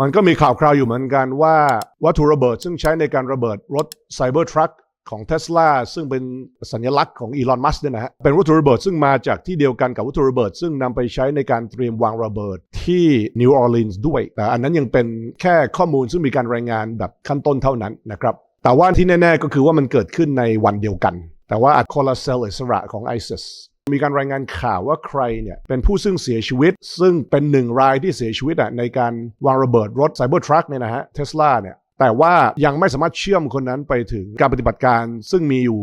มันก็มีข่าวคราวอยู่เหมือนกันว่าวัตถุระเบิดซึ่งใช้ในการระเบิดรถไซเบอร์ทรัคของเท s l a ซึ่งเป็นสัญลักษณ์ของอีลอนมัสก์เนี่ยนะฮะเป็นวัตถุระเบิดซึ่งมาจากที่เดียวกันกับวัตถุระเบิด ซึ่งนำไปใช้ในการเตรียมวางระเบิดที่นิวออร์ลีนส์ด้วย แต่อันนั้นยังเป็นแค่ข้อมูลซึ่งมีการรายงานแบบขั้นต้นเท่านั้นนะครับแต่ว่าที่แน่ ๆ ก็คือว่ามันเกิดขึ้นในวันเดียวกัน แต่ว่าอัดคนละเซลล์อิสระของ ISIS มีการรายงานข่าวว่าใครเนี่ยเป็นผู้ซึ่งเสียชีวิต ซึ่งเป็นหนึ่งรายที่เสียชีวิตอะในการวางระเบิดรถไซเบอร์ทรัคเนี่ยนะฮะเทสลาเนี่ยแต่ว่ายังไม่สามารถเชื่อมคนนั้นไปถึงการปฏิบัติการ ซึ่งมีอยู่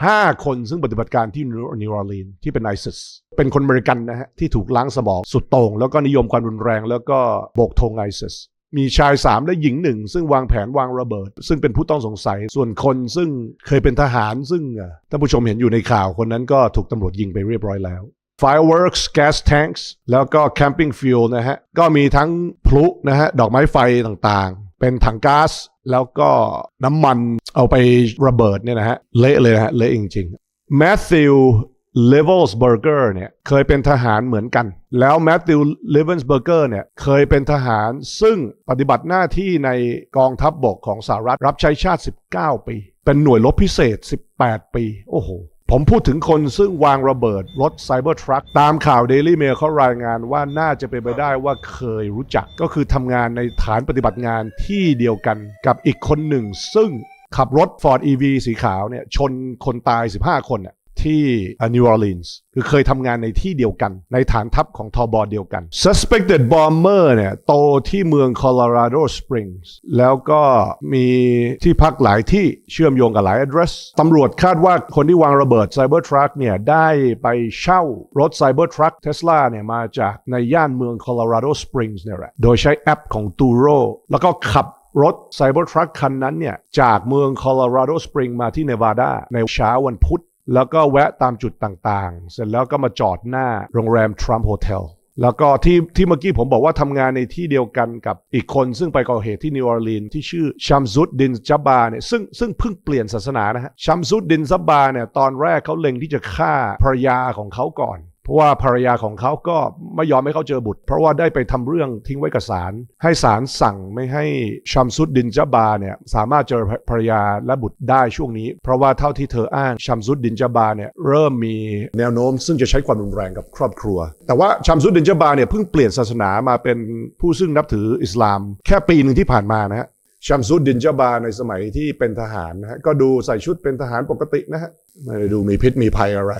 5 คนซึ่งปฏิบัติการที่นิวออร์ลีนที่เป็นไอซิสเป็นคนอเมริกันนะฮะที่ถูกล้างสมองสุดโต่งแล้วก็นิยมความรุนแรง แล้วก็โบกธงไอซิส มีชาย 3 และหญิงหนึ่งซึ่งวางแผนวางระเบิด ซึ่งเป็นผู้ต้องสงสัยส่วนคนซึ่งเคยเป็นทหารซึ่งท่านผู้ชมเห็นอยู่ในข่าวคนนั้นก็ถูกตำรวจยิงไปเรียบร้อยแล้ว fireworks gas tanks แล้วก็ camping fuel นะฮะ ก็มีทั้งพลุนะฮะ ดอกไม้ไฟต่างๆ เป็นถังก๊าซแล้วก็น้ำมันเอาไประเบิดเนี่ยนะฮะ เละเลยนะฮะ เละจริงๆ Matthew Levelsberger เนี่ยเคยเป็นทหารเหมือนกัน แล้ว Matthew Levelsberger เนี่ยเคยเป็นทหารซึ่งปฏิบัติหน้าที่ในกองทัพบบกของสหรัฐรับใช้ชาติ 19 ปี เป็นหน่วยรบพิเศษ 18 ปี โอ้โห ผมพูดถึงคนซึ่งวางระเบิดรถไซเบอร์ทรัคตามข่าว Daily Mail เขารายงานว่าน่าจะเป็นไปได้ว่าเคยรู้จักก็คือทำงานในฐานปฏิบัติงานที่เดียวกันกับอีกคนหนึ่ง ซึ่งขับรถ Ford EV สีขาวเนี่ยชนคนตาย 15 คนน่ะ ที่นิวออร์ลีนส์คือเคยทำงานในที่เดียวกัน ในฐานทัพของทอบอเดียวกัน suspected bomber เนี่ยโตที่เมือง Colorado Springs แล้วก็มีที่พักหลายที่เชื่อมโยงกับหลาย address ตำรวจคาดว่าคนที่วางระเบิด Cybertruck เนี่ยได้ไปเช่ารถ Cybertruck Tesla เนี่ยมาจากในย่านเมือง Colorado Springs เนี่ยแหละ โดยใช้แอปของ Turo แล้วก็ขับรถ Cybertruck คันนั้นเนี่ย จากเมือง Colorado Spring มาที่เนวาดาในเช้าวันพุธ แล้วก็แวะตามจุดต่างๆ เสร็จแล้วก็มาจอดหน้าโรงแรมทรัมป์โฮเทลแล้วก็ที่ที่เมื่อกี้ผมบอกว่าทำงานในที่เดียวกันกับอีกคนซึ่งไปก่อเหตุที่นิวออร์ลีนที่ชื่อชัมซุดดินจับบาเนี่ยซึ่งซึ่งเพิ่งเปลี่ยนศาสนานะฮะชัมซุดดินจับบาเนี่ยตอนแรกเขาเล็งที่จะฆ่าภรรยาของเขาก่อน เพราะว่าภรรยาของเขาก็ไม่ยอมให้เขาเจอบุตร เพราะว่าได้ไปทำเรื่องทิ้งไว้กับศาลให้ศาลสั่งไม่ให้ชัมซุดดินจบาเนี่ยสามารถเจอภรรยาและบุตรได้ช่วงนี้ เพราะว่าเท่าที่เธออ้างชัมซุดดินจบาเนี่ยเริ่มมีแนวโน้ม ซึ่งจะใช้ความรุนแรงกับครอบครัว แต่ว่าชัมซุดดินจบาเนี่ยเพิ่งเปลี่ยนศาสนามาเป็นผู้ซึ่งนับถืออิสลาม แค่ปีหนึ่งที่ผ่านมานะฮะชัมซุดดินจบาในสมัยที่เป็นทหารนะฮะก็ดูใส่ชุดเป็นทหารปกตินะฮะไม่ได้ดูมีพิษมีภัยอะไร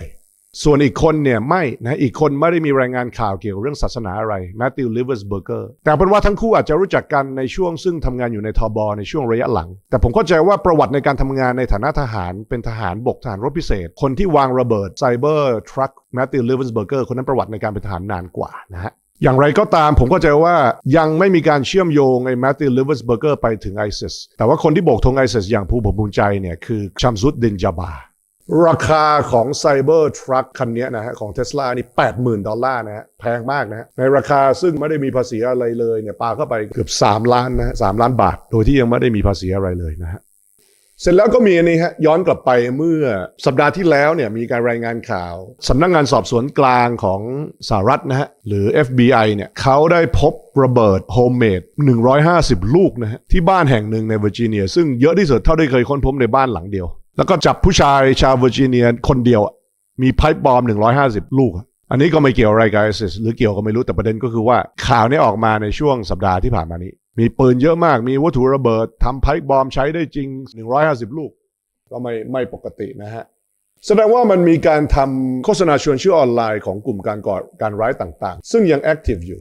ส่วนอีกคนเนี่ยไม่นะอีกคนไม่ได้มีรายงานข่าวเกี่ยวกับเรื่องศาสนาอะไรแมตติวลิเวอร์สเบอร์เกอร์แต่เป็นว่าทั้งคู่อาจจะรู้จักกันในช่วงซึ่งทำงานอยู่ในทบในช่วงระยะหลัง แต่ผมเข้าใจว่าประวัติในการทำงานในฐานะทหาร เป็นทหารบกทหารรบพิเศษ คนที่วางระเบิดไซเบอร์ทรัคแมตติวลิเวอร์สเบอร์เกอร์คนนั้นประวัติในการเป็นทหารนานกว่านะฮะอย่างไรก็ตามผมเข้าใจว่ายังไม่มีการเชื่อมโยงไอ้แมตติวลิเวอร์สเบอร์เกอร์ไปถึงไอซิสแต่ว่าคนที่โบกธงไอซิสอย่างภูมิภูมิใจเนี่ยคือชัมซุดดินจาบา ราคาของไซเบอร์ทรัคคันนี้นะฮะของเทสลานี่ 80,000 ดอลลาร์นะฮะแพงมากนะฮะในราคาซึ่งไม่ได้มีภาษีอะไรเลยเนี่ยปาเข้าไปเกือบ 3 ล้านนะฮะสล้านบาท โดยที่ยังไม่ได้มีภาษีอะไรเลยนะฮะเสร็จแล้วก็มีอันนี้ฮะย้อนกลับไปเมื่อสัปดาห์ที่แล้วเนี่ยมีการรายงานข่าวสำนักงงานสอบสวนกลางของสหรัฐนะฮะหรือ FBI เนี่ยเขาได้พบระเบิดโฮมเมด 150 ลูกนะฮะที่บ้านแห่งหนึ่งในเวอร์จิเนีย ซึ่งเยอะที่สุดเท่าที่เคยค้นพบในบ้านหลังเดียว แล้วก็จับผู้ชายชาวเวอร์จิเนียคนเดียว มีไพ่บอม150ลูกอะอันนี้ก็ไม่เกี่ยวอะไรกับไอซิสหรือเกี่ยวก็ไม่รู้แต่ประเด็นก็คือว่าข่าวนี้ออกมาในช่วงสัปดาห์ที่ผ่านมานี้ มีปืนเยอะมากมีวัตถุระเบิดทำไพ่บอมใช้ได้จริง 150 ลูก ก็ไม่ไม่ปกตินะฮะแสดงว่ามันมีการทำโฆษณาชวนเชื่อออนไลน์ของกลุ่มการก่อการร้ายต่างๆ ซึ่งยังแอคทีฟอยู่